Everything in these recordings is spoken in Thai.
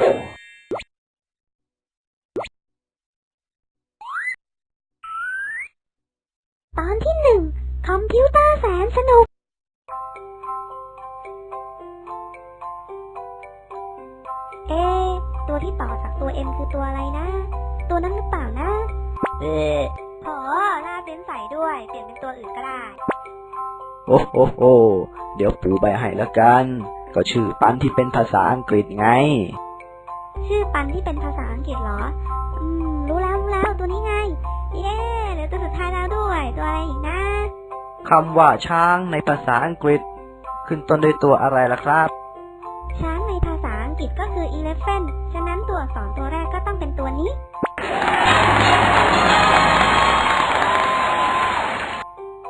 ตอนที่หนึ่งคอมพิวเตอร์แสนสนุก เอ๊ตัวที่ต่อจากตัวเอ็มคือตัวอะไรนะ ตัวนั้นหรือเปล่านะ เอพอ้หน้าเป็นใสด้วย เปลี่ยนเป็นตัวอื่นก็ได้ โอ้โหเดี๋ยวปูใบให้ละกัน ก็ชื่อปันที่เป็นภาษาอังกฤษไง ชื่อปันที่เป็นภาษาอังกฤษเหรอ อืม รู้แล้วรู้แล้วตัวนี้ไง เย้เหลือตัวสุดท้ายแล้วด้วย ตัวอะไรอีกนะคำว่าช้างในภาษาอังกฤษ ขึ้นต้นด้วยตัวอะไรล่ะครับ ช้างในภาษาอังกฤษก็คือ elephant ฉะนั้นตัวอักษรตัวแรกก็ต้องเป็นตัวนี้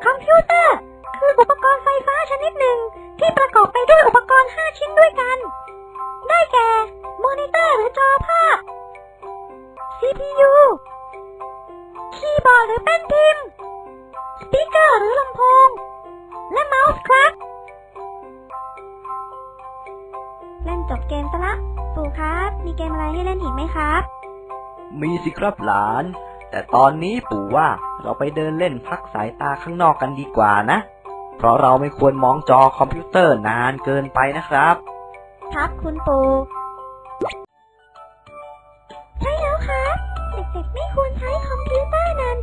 คอมพิวเตอร์ คืออุปกรณ์ไฟฟ้าชนิดหนึ่งที่ประกอบไปด้วยอุปกรณ์ 5 ชิ้นด้วยกัน ได้แก่ มอนิเตอร์หรือจอภาพ CPU คีย์บอร์ดหรือแป้นพิมพ์ สปีกเกอร์หรือลำโพง และเมาส์ครับเล่นจบเกมซะละปู่ครับ มีเกมอะไรให้เล่นอีกไหมครับ มีสิครับหลาน แต่ตอนนี้ปู่ว่าเราไปเดินเล่นพักสายตาข้างนอกกันดีกว่านะ เพราะเราไม่ควรมองจอคอมพิวเตอร์นานเกินไปนะครับ ครับคุณปู่ ด็กๆ ไม่ควรใช้คอมพิวเตอร์นาน